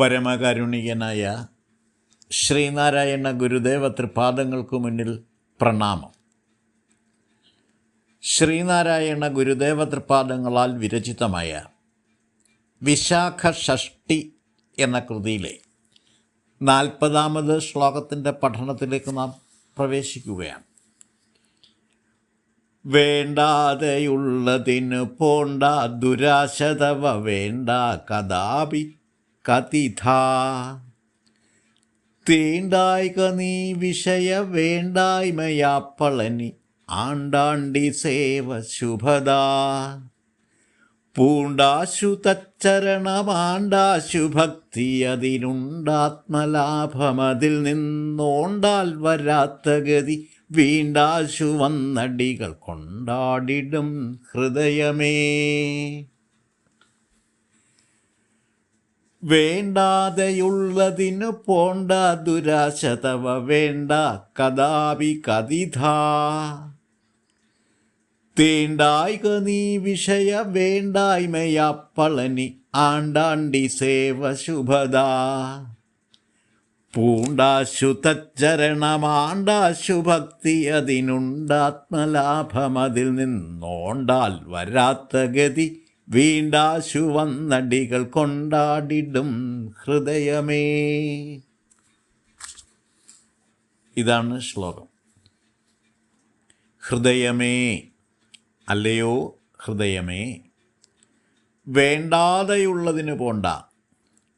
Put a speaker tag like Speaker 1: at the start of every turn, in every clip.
Speaker 1: പരമകാരുണികനായ ശ്രീനാരായണ ഗുരുദേവ തൃപാദങ്ങൾക്ക് മുന്നിൽ പ്രണാമം. ശ്രീനാരായണ ഗുരുദേവ തൃപാദങ്ങളാൽ വിരചിതമായ വിശാഖ ഷഷ്ടി എന്ന കൃതിയിലെ നാൽപ്പതാമത് ശ്ലോകത്തിന്റെ പഠനത്തിലേക്ക് നാം പ്രവേശിക്കുകയാണ്. വേണ്ടാതെയുള്ളതിന് പോണ്ട ദുരാശതവ വേണ്ട കഥാപി കതിഥ. തീണ്ടായിക നീ വിഷയ വേണ്ടായ്മയാപ്പളനി ആണ്ടാണ്ടി സേവ ശുഭദാ. പൂണ്ടാശു തച്ചരണമാണ്ടാശു ഭക്തി അതിനുണ്ടാത്മലാഭമതിൽ നിന്നോണ്ടാൽ വരാത്ത ഗതി വീണ്ടാശു വന്നടികൾ കൊണ്ടാടിടും ഹൃദയമേ. വേണ്ടാതെയുള്ളതിനു പോണ്ട ദുരാശതവ വേണ്ട കഥാപി കഥിത തീണ്ടായിക നീ വിഷയ വേണ്ടായ്മയപ്പളനി ആണ്ടാണ്ടി സേവ ശുഭദാ. പൂണ്ടാശു അതിനുണ്ടാത്മലാഭം അതിൽ നിന്നോണ്ടാൽ വരാത്ത ഗതി വീണ്ടാശു വന്നടികൾ കൊണ്ടാടിടും ഹൃദയമേ. ഇതാണ് ശ്ലോകം. ഹൃദയമേ അല്ലയോ ഹൃദയമേ വേണ്ടാതെയുള്ളതിന് പോണ്ട.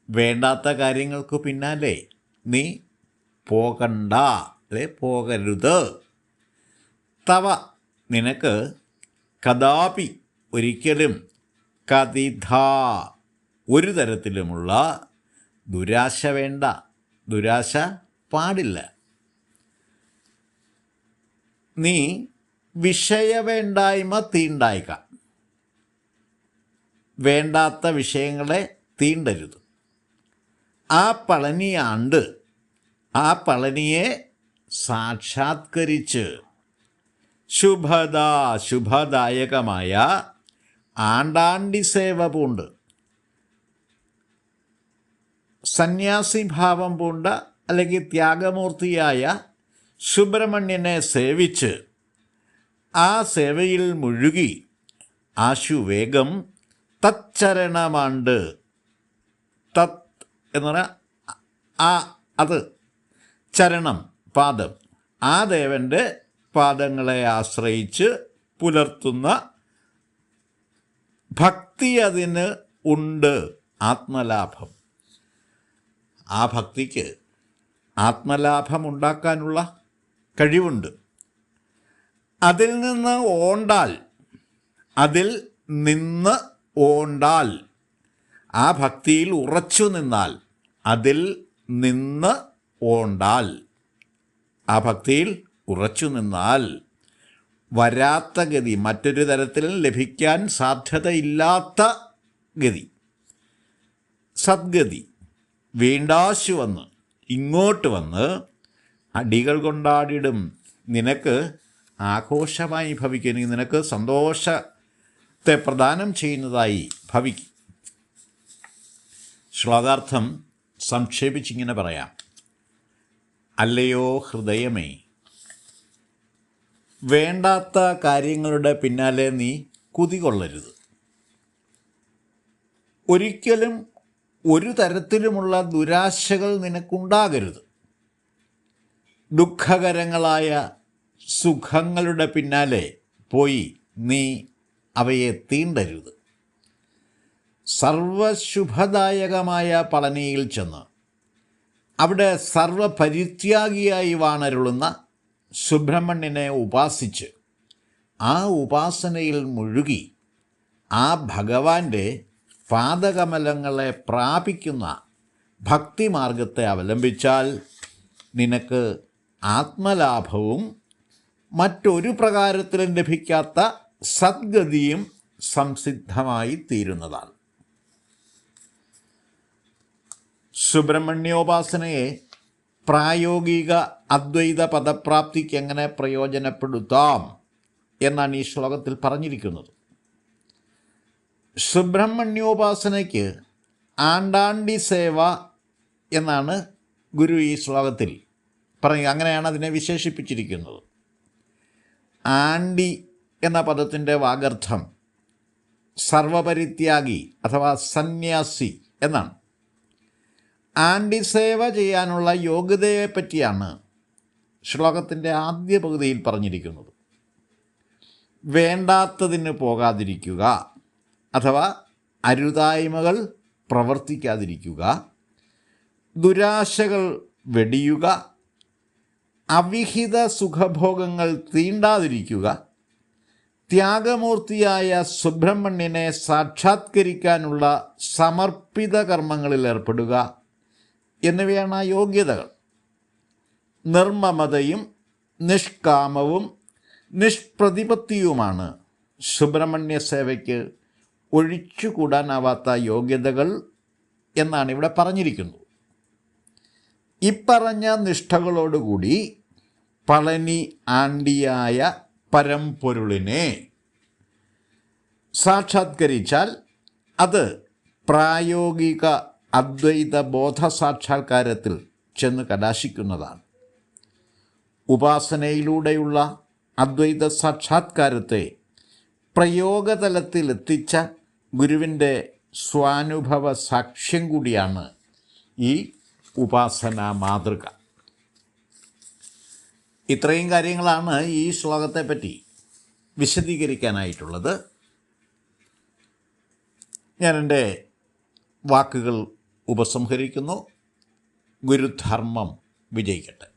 Speaker 1: വേണ്ടാത്ത കാര്യങ്ങൾക്ക് പിന്നാലെ നീ പോകണ്ട അല്ലെ പോകരുത്. തവ നിനക്ക് കഥാപി ഒരിക്കലും കതിഥ ഒരു തരത്തിലുമുള്ള ദുരാശ വേണ്ട. ദുരാശ പാടില്ല. നീ വിഷയവേണ്ടായ്മ തീണ്ടായിക്ക വേണ്ടാത്ത വിഷയങ്ങളെ തീണ്ടരുത്. ആ പളനിയാണ്ട് ആ പളനിയെ സാക്ഷാത്കരിച്ച് ശുഭദാ ശുഭദായകമായ ആണ്ടാണ്ടി സേവ പൂണ്ട് സന്യാസി ഭാവം പൂണ്ട അല്ലെങ്കിൽ ത്യാഗമൂർത്തിയായ സുബ്രഹ്മണ്യനെ സേവിച്ച് ആ സേവയിൽ മുഴുകി ആശു വേഗം തച്ചരണമാണ്ട്. തത് എന്ന് പറഞ്ഞാൽ ആ അത് ചരണം പാദം. ആ ദേവന്റെ പാദങ്ങളെ ആശ്രയിച്ച് പുലർത്തുന്ന ഭക്തി അതിന് ഉണ്ട് ആത്മലാഭം. ആ ഭക്തിക്ക് ആത്മലാഭം ഉണ്ടാക്കാനുള്ള കഴിവുണ്ട്. അതിൽ നിന്ന് ഓണ്ടാൽ അതിൽ നിന്ന് ഓണ്ടാൽ ആ ഭക്തിയിൽ ഉറച്ചു നിന്നാൽ അതിൽ നിന്ന് ഓണ്ടാൽ ആ ഭക്തിയിൽ ഉറച്ചു നിന്നാൽ വരാത്ത ഗതി മറ്റൊരു തരത്തിലും ലഭിക്കാൻ സാധ്യതയില്ലാത്ത ഗതി. സദ്ഗതി. വീണ്ടാശു വന്ന് ഇങ്ങോട്ട് വന്ന് അടികൾ കൊണ്ടാടിടും നിനക്ക് ആഘോഷമായി ഭവിക്കും. നിനക്ക് സന്തോഷത്തെ പ്രദാനം ചെയ്യുന്നതായി ഭവിക്കും. ശ്ലോകാർത്ഥം സംക്ഷേപിച്ചിങ്ങനെ പറയാം. അല്ലയോ ഹൃദയമേ വേണ്ടാത്ത കാര്യങ്ങളുടെ പിന്നാലെ നീ കുതികൊള്ളരുത്. ഒരിക്കലും ഒരു തരത്തിലുമുള്ള ദുരാശകൾ നിനക്കുണ്ടാകരുത്. ദുഃഖകരങ്ങളായ സുഖങ്ങളുടെ പിന്നാലെ പോയി നീ അവയെ തീണ്ടരുത്. സർവശുഭദായകമായ പളനിയിൽ ചെന്ന് അവിടെ സർവപരിത്യാഗിയായി വാണരുളുന്ന സുബ്രഹ്മണ്യനെ ഉപാസിച്ച് ആ ഉപാസനയിൽ മുഴുകി ആ ഭഗവാന്റെ പാദകമലങ്ങളെ പ്രാപിക്കുന്ന ഭക്തിമാർഗത്തെ അവലംബിച്ചാൽ നിനക്ക് ആത്മലാഭവും മറ്റൊരു പ്രകാരത്തിലും ലഭിക്കാത്ത സദ്ഗതിയും സംസിദ്ധമായി തീരുന്നതാണ്. സുബ്രഹ്മണ്യോപാസനയെ പ്രായോഗിക അദ്വൈത പദപ്രാപ്തിക്ക് എങ്ങനെ പ്രയോജനപ്പെടുത്താം എന്നാണ് ഈ ശ്ലോകത്തിൽ പറഞ്ഞിരിക്കുന്നത്. സുബ്രഹ്മണ്യോപാസനയ്ക്ക് ആണ്ടാണ്ടി സേവ എന്നാണ് ഗുരു ഈ ശ്ലോകത്തിൽ പറയുക അങ്ങനെയാണ് അതിനെ വിശേഷിപ്പിച്ചിരിക്കുന്നത്. ആണ്ടി എന്ന പദത്തിന്റെ വാഗർത്ഥം സർവപരിത്യാഗി അഥവാ സന്യാസി എന്നാണ്. ആണ്ടി സേവ ചെയ്യാനുള്ള യോഗ്യതയെപ്പറ്റിയാണ് ശ്ലോകത്തിന്റെ ആദ്യ പകുതിയിൽ പറഞ്ഞിരിക്കുന്നത്. വേണ്ടാത്തതിന് പോകാതിരിക്കുക അഥവാ അരുതായ്മകൾ പ്രവർത്തിക്കാതിരിക്കുക ദുരാശകൾ വെടിയുക അവിഹിത സുഖഭോഗങ്ങൾ തീണ്ടാതിരിക്കുക ത്യാഗമൂർത്തിയായ സുബ്രഹ്മണ്യനെ സാക്ഷാത്കരിക്കാനുള്ള സമർപ്പിത കർമ്മങ്ങളിൽ ഏർപ്പെടുക എന്നിവയാണ് ആ യോഗ്യതകൾ. നിർമ്മമതയും നിഷ്കാമവും നിഷ്പ്രതിപത്തിയുമാണ്. സുബ്രഹ്മണ്യ സേവയ്ക്ക് ഒഴിച്ചുകൂടാനാവാത്ത യോഗ്യതകൾ എന്നാണ് ഇവിടെ പറഞ്ഞിരിക്കുന്നത്. ഇപ്പറഞ്ഞ നിഷ്ഠകളോടുകൂടി പളനി ആണ്ടിയായ പരമ്പൊരുളിനെ സാക്ഷാത്കരിച്ചാൽ അത് പ്രായോഗിക അദ്വൈത ബോധ സാക്ഷാത്കാരത്തിൽ ചെന്ന് കലാശിക്കുന്നതാണ് ഉപാസനയിലൂടെയുള്ള അദ്വൈത സാക്ഷാത്കാരത്തെ പ്രയോഗതലത്തിലെത്തിച്ച ഗുരുവിന്റെ സ്വാനുഭവ സാക്ഷ്യം കൂടിയാണ് ഈ ഉപാസന മാതൃക ഇത്രയും കാര്യങ്ങളാണ് ഈ ശ്ലോകത്തെപ്പറ്റി വിശദീകരിക്കാനായിട്ടുള്ളത്. ഞാൻ എന്റെ വാക്കുകൾ ഉപസംഹരിക്കുന്നു. ഗുരുധർമ്മം വിജയിക്കട്ടെ.